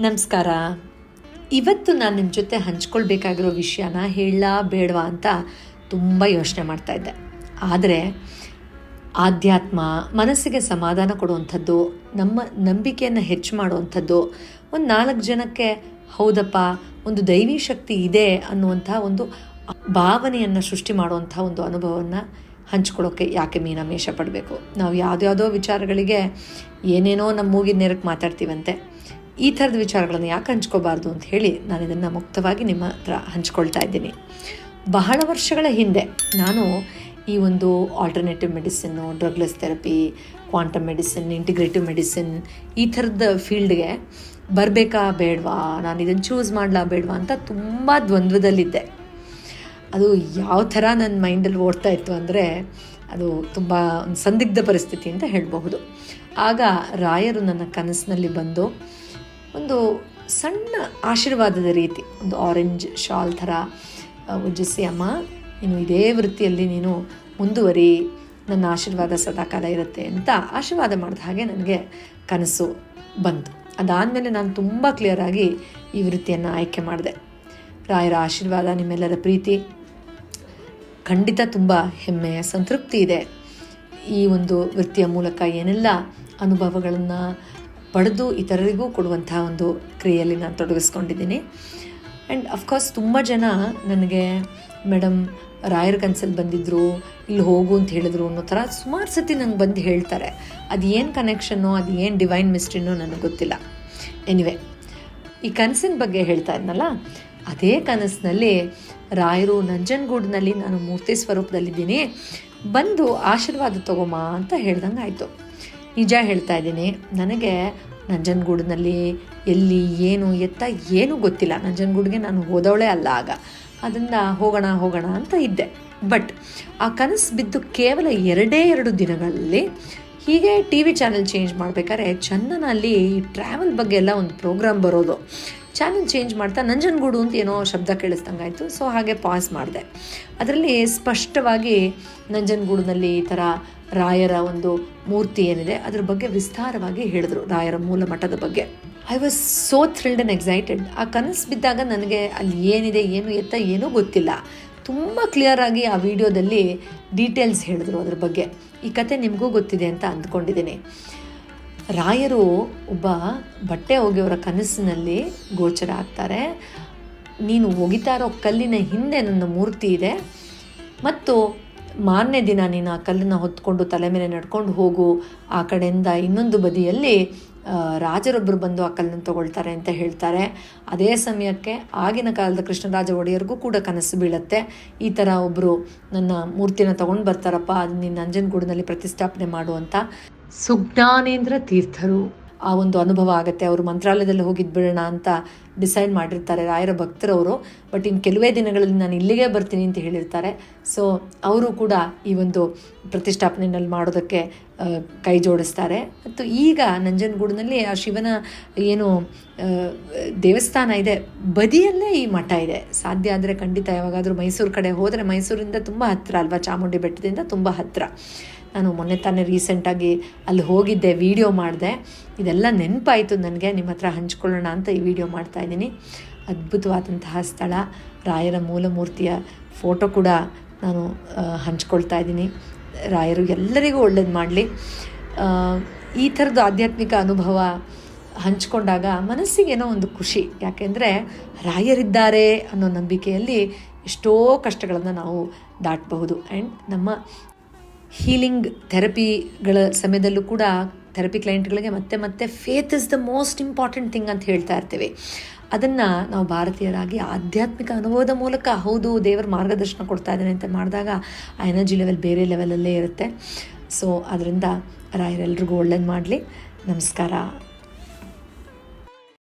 ನಮಸ್ಕಾರ. ಇವತ್ತು ನಾನು ನಿಮ್ಮ ಜೊತೆ ಹಂಚ್ಕೊಳ್ಬೇಕಾಗಿರೋ ವಿಷಯನ ಹೇಳಲಾ ಬೇಡವಾ ಅಂತ ತುಂಬ ಯೋಚನೆ ಮಾಡ್ತಾ ಇದ್ದೆ. ಆದರೆ ಆಧ್ಯಾತ್ಮ, ಮನಸ್ಸಿಗೆ ಸಮಾಧಾನ ಕೊಡುವಂಥದ್ದು, ನಮ್ಮ ನಂಬಿಕೆಯನ್ನು ಹೆಚ್ಚು ಮಾಡುವಂಥದ್ದು ಒಂದು ನಾಲ್ಕು ಜನಕ್ಕೆ ಹೌದಪ್ಪ, ಒಂದು ದೈವಿ ಶಕ್ತಿ ಇದೆ ಅನ್ನುವಂಥ ಒಂದು ಭಾವನೆಯನ್ನು ಸೃಷ್ಟಿ ಮಾಡುವಂಥ ಒಂದು ಅನುಭವವನ್ನು ಹಂಚ್ಕೊಳ್ಳೋಕ್ಕೆ ಯಾಕೆ ಮೀನಾಮೇಷ ಪಡಬೇಕು? ನಾವು ಯಾವುದ್ಯಾವುದೋ ವಿಚಾರಗಳಿಗೆ ಏನೇನೋ ನಮ್ಮ ಮೂಗಿನ ನೆರಕ್ಕೆ ಮಾತಾಡ್ತೀವಂತೆ. ಈ ಥರದ ವಿಚಾರಗಳನ್ನು ಯಾಕೆ ಹಂಚ್ಕೋಬಾರ್ದು ಅಂತ ಹೇಳಿ ನಾನು ಇದನ್ನು ಮುಕ್ತವಾಗಿ ನಿಮ್ಮ ಹತ್ರ ಹಂಚ್ಕೊಳ್ತಾ ಇದ್ದೀನಿ. ಬಹಳ ವರ್ಷಗಳ ಹಿಂದೆ ನಾನು ಈ ಒಂದು alternative medicine drugless therapy quantum medicine integrative medicine ಈ ಥರದ ಫೀಲ್ಡ್ಗೆ ಬರಬೇಕಾ ಬೇಡವಾ? ನಾನು ಇದನ್ನು ಚೂಸ್ ಮಾಡಲಾ ಬೇಡವಾ ಅಂತ ತುಂಬ ದ್ವಂದ್ವದಲ್ಲಿದ್ದೆ. ಅದು ಯಾವ ಥರ ನನ್ನ ಮೈಂಡಲ್ಲಿ ಓಡ್ತಾ ಇತ್ತು ಅಂದರೆ ಅದು ತುಂಬ ಒಂದು ಸಂದಿಗ್ಧ ಪರಿಸ್ಥಿತಿ ಅಂತ ಹೇಳಬಹುದು. ಆಗ ರಾಯರು ನನ್ನ ಕನಸಿನಲ್ಲಿ ಬಂದು ಒಂದು ಸಣ್ಣ ಆಶೀರ್ವಾದದ ರೀತಿ, ಒಂದು ಆರೆಂಜ್ ಶಾಲ್ ಥರ ಉಜ್ಜಿಸಿ ಅಮ್ಮ, ನೀನು ಇದೇ ವೃತ್ತಿಯಲ್ಲಿ ನೀನು ಮುಂದುವರಿ, ನನ್ನ ಆಶೀರ್ವಾದ ಸದಾಕಾಲ ಇರುತ್ತೆ ಅಂತ ಆಶೀರ್ವಾದ ಮಾಡಿದ ಹಾಗೆ ನನಗೆ ಕನಸು ಬಂತು. ಅದಾದಮೇಲೆ ನಾನು ತುಂಬ ಕ್ಲಿಯರಾಗಿ ಈ ವೃತ್ತಿಯನ್ನು ಆಯ್ಕೆ ಮಾಡಿದೆ. ರಾಯರ ಆಶೀರ್ವಾದ, ನಿಮ್ಮೆಲ್ಲರ ಪ್ರೀತಿ, ಖಂಡಿತ ತುಂಬ ಹೆಮ್ಮೆಯ ಸಂತೃಪ್ತಿ ಇದೆ. ಈ ಒಂದು ವೃತ್ತಿಯ ಮೂಲಕ ಏನೆಲ್ಲ ಅನುಭವಗಳನ್ನು ಪಡೆದು ಇತರರಿಗೂ ಕೊಡುವಂಥ ಒಂದು ಕ್ರಿಯೆಯಲ್ಲಿ ನಾನು ತೊಡಗಿಸ್ಕೊಂಡಿದ್ದೀನಿ. ಆ್ಯಂಡ್ ಅಫ್ಕೋರ್ಸ್ ತುಂಬ ಜನ ನನಗೆ ಮೇಡಮ್ ರಾಯರ ಕನ್ಸಲ್ಲಿ ಬಂದಿದ್ದರು ಇಲ್ಲಿ ಹೋಗು ಅಂತ ಹೇಳಿದ್ರು ಅನ್ನೋ ಥರ ಸುಮಾರು ಸತಿ ನಂಗೆ ಬಂದು ಹೇಳ್ತಾರೆ. ಅದು ಏನು ಕನೆಕ್ಷನ್ನು ಅದು ಏನು ಡಿವೈನ್ ಮಿಸ್ಟ್ರಿನೋ ನನಗೆ ಗೊತ್ತಿಲ್ಲ. ಎನಿವೆ ಈ ಕನಸಿನ ಬಗ್ಗೆ ಹೇಳ್ತಾ ಇದ್ನಲ್ಲ, ಅದೇ ಕನಸಿನಲ್ಲಿ ರಾಯರು ನಂಜನಗೂಡಿನಲ್ಲಿ ನಾನು ಮೂರ್ತಿ ಸ್ವರೂಪದಲ್ಲಿದ್ದೀನಿ, ಬಂದು ಆಶೀರ್ವಾದ ತಗೊಮ್ಮ ಅಂತ ಹೇಳ್ದಂಗೆ ಆಯಿತು ನಿಜ ಹೇಳ್ತಾ ಇದ್ದೀನಿ. ನನಗೆ ನಂಜನಗೂಡಿನಲ್ಲಿ ಎಲ್ಲಿ ಏನು ಎತ್ತ ಏನೂ ಗೊತ್ತಿಲ್ಲ. ನಂಜನಗೂಡಿಗೆ ನಾನು ಹೋದವಳೇ ಅಲ್ಲ ಆಗ. ಅದನ್ನು ಹೋಗೋಣ ಹೋಗೋಣ ಅಂತ ಇದ್ದೆ. ಬಟ್ ಆ ಕನಸು ಬಿದ್ದು ಕೇವಲ ಎರಡೇ ಎರಡು ದಿನಗಳಲ್ಲಿ ಹೀಗೆ ಟಿ ವಿ ಚಾನೆಲ್ ಚೇಂಜ್ ಮಾಡಬೇಕಾದ್ರೆ ಚಂದನಲ್ಲಿ ಟ್ರಾವೆಲ್ ಬಗ್ಗೆ ಎಲ್ಲ ಒಂದು ಪ್ರೋಗ್ರಾಮ್ ಬರೋದು. ಚಾನಲ್ ಚೇಂಜ್ ಮಾಡ್ತಾ ನಂಜನಗೂಡು ಅಂತ ಏನೋ ಶಬ್ದ ಕೇಳಿಸ್ದಂಗಾಯಿತು. ಸೊ ಹಾಗೆ ಪಾಸ್ ಮಾಡಿದೆ. ಅದರಲ್ಲಿ ಸ್ಪಷ್ಟವಾಗಿ ನಂಜನಗೂಡಿನಲ್ಲಿ ಈ ಥರ ರಾಯರ ಒಂದು ಮೂರ್ತಿ ಏನಿದೆ, ಅದ್ರ ಬಗ್ಗೆ ವಿಸ್ತಾರವಾಗಿ ಹೇಳಿದ್ರು ರಾಯರ ಮೂಲ ಮಠದ ಬಗ್ಗೆ. I was so thrilled and excited ಆ ಕನಸು ಬಿದ್ದಾಗ ನನಗೆ ಅಲ್ಲಿ ಏನಿದೆ, ಏನು ಎತ್ತ, ಏನೂ ಗೊತ್ತಿಲ್ಲ. ತುಂಬ ಕ್ಲಿಯರಾಗಿ ಆ ವಿಡಿಯೋದಲ್ಲಿ ಡೀಟೇಲ್ಸ್ ಹೇಳಿದ್ರು ಅದ್ರ ಬಗ್ಗೆ. ಈ ಕತೆ ನಿಮಗೂ ಗೊತ್ತಿದೆ ಅಂತ ಅಂದ್ಕೊಂಡಿದ್ದೀನಿ. ರಾಯರು ಒಬ್ಬ ಬಟ್ಟೆ ಹೋಗಿಯವರ ಕನಸಿನಲ್ಲಿ ಗೋಚರ ಆಗ್ತಾರೆ. ನೀನು ಒಗಿತಾ ಇರೋ ಕಲ್ಲಿನ ಹಿಂದೆ ನನ್ನ ಮೂರ್ತಿ ಇದೆ. ಮತ್ತು ಮಾರನೇ ದಿನ ನೀನು ಆ ಕಲ್ಲನ್ನು ಹೊತ್ಕೊಂಡು ತಲೆ ಮೇಲೆ ನಡ್ಕೊಂಡು ಹೋಗು. ಆ ಕಡೆಯಿಂದ ಇನ್ನೊಂದು ಬದಿಯಲ್ಲಿ ರಾಜರೊಬ್ಬರು ಬಂದು ಆ ಕಲ್ಲನ್ನು ತಗೊಳ್ತಾರೆ ಅಂತ ಹೇಳ್ತಾರೆ. ಅದೇ ಸಮಯಕ್ಕೆ ಆಗಿನ ಕಾಲದ ಕೃಷ್ಣರಾಜ ಒಡೆಯರಿಗೂ ಕೂಡ ಕನಸು ಬೀಳತ್ತೆ. ಈ ಥರ ಒಬ್ಬರು ನನ್ನ ಮೂರ್ತಿನ ತಗೊಂಡು ಬರ್ತಾರಪ್ಪ, ಅದು ನೀನು ನಂಜನಗೂಡಿನಲ್ಲಿ ಪ್ರತಿಷ್ಠಾಪನೆ ಮಾಡು ಅಂತ. ಸುಜ್ಞಾನೇಂದ್ರ ತೀರ್ಥರು. ಆ ಒಂದು ಅನುಭವ ಆಗುತ್ತೆ. ಅವರು ಮಂತ್ರಾಲಯದಲ್ಲಿ ಹೋಗಿದ್ದು ಬಿಡೋಣ ಅಂತ ಡಿಸೈಡ್ ಮಾಡಿರ್ತಾರೆ ರಾಯರ ಭಕ್ತರವರು. ಬಟ್ ಇನ್ನು ಕೆಲವೇ ದಿನಗಳಲ್ಲಿ ನಾನು ಇಲ್ಲಿಗೆ ಬರ್ತೀನಿ ಅಂತ ಹೇಳಿರ್ತಾರೆ. ಸೊ ಅವರು ಕೂಡ ಈ ಒಂದು ಪ್ರತಿಷ್ಠಾಪನೆಯಲ್ಲಿ ಮಾಡೋದಕ್ಕೆ ಕೈ ಜೋಡಿಸ್ತಾರೆ. ಮತ್ತು ಈಗ ನಂಜನಗೂಡಿನಲ್ಲಿ ಆ ಶಿವನ ಏನು ದೇವಸ್ಥಾನ ಇದೆ. ಬದಿಯಲ್ಲೇ ಈ ಮಠ ಇದೆ. ಸಾಧ್ಯ ಆದರೆ ಖಂಡಿತ ಯಾವಾಗಾದರೂ ಮೈಸೂರು ಕಡೆ ಹೋದರೆ ಮೈಸೂರಿಂದ ತುಂಬ ಹತ್ತಿರ ಅಲ್ವಾ? ಚಾಮುಂಡಿ ಬೆಟ್ಟದಿಂದ ತುಂಬ ಹತ್ತಿರ ನಾನು ಮೊನ್ನೆ ತಾನೇ ರೀಸೆಂಟಾಗಿ ಅಲ್ಲಿ ಹೋಗಿದ್ದೆ ವಿಡಿಯೋ ಮಾಡಿದೆ. ಇದೆಲ್ಲ ನೆನಪಾಯಿತು ನನಗೆ, ನಿಮ್ಮ ಹತ್ರ ಹಂಚ್ಕೊಳ್ಳೋಣ ಅಂತ ಈ ವಿಡಿಯೋ ಮಾಡ್ತಾ ಇದ್ದೀನಿ. ಅದ್ಭುತವಾದಂತಹ ಸ್ಥಳ, ರಾಯರ ಮೂಲಮೂರ್ತಿಯ ಫೋಟೋ ಕೂಡ ನಾನು ಹಂಚ್ಕೊಳ್ತಾ ಇದ್ದೀನಿ. ರಾಯರು ಎಲ್ಲರಿಗೂ ಒಳ್ಳೇದು ಮಾಡಲಿ. ಈ ಥರದ್ದು ಆಧ್ಯಾತ್ಮಿಕ ಅನುಭವ ಹಂಚ್ಕೊಂಡಾಗ ಮನಸ್ಸಿಗೇನೋ ಒಂದು ಖುಷಿ. ಯಾಕೆಂದರೆ ರಾಯರಿದ್ದಾರೆ ಅನ್ನೋ ನಂಬಿಕೆಯಲ್ಲಿ ಎಷ್ಟೋ ಕಷ್ಟಗಳನ್ನು ನಾವು ದಾಟಬಹುದು. ಆ್ಯಂಡ್ ನಮ್ಮ ಹೀಲಿಂಗ್ ಥೆರಪಿಗಳ ಸಮಯದಲ್ಲೂ ಕೂಡ ಥೆರಪಿ ಕ್ಲೈಂಟ್ಗಳಿಗೆ ಮತ್ತೆ ಮತ್ತೆ faith is the most important thing ಅಂತ ಹೇಳ್ತಾ ಇರ್ತೇವೆ. ಅದನ್ನು ನಾವು ಭಾರತೀಯರಾಗಿ ಆಧ್ಯಾತ್ಮಿಕ ಅನುಭವದ ಮೂಲಕ ಹೌದು ದೇವರ ಮಾರ್ಗದರ್ಶನ ಕೊಡ್ತಾ ಇದ್ದಾನೆ ಅಂತ ಮಾಡಿದಾಗ ಆ ಎನರ್ಜಿ ಲೆವೆಲ್ ಬೇರೆ ಲೆವೆಲಲ್ಲೇ ಇರುತ್ತೆ. ಸೊ ಅದರಿಂದ ರಾಯರೆಲ್ರಿಗೂ ಒಳ್ಳೇದು ಮಾಡಲಿ. ನಮಸ್ಕಾರ.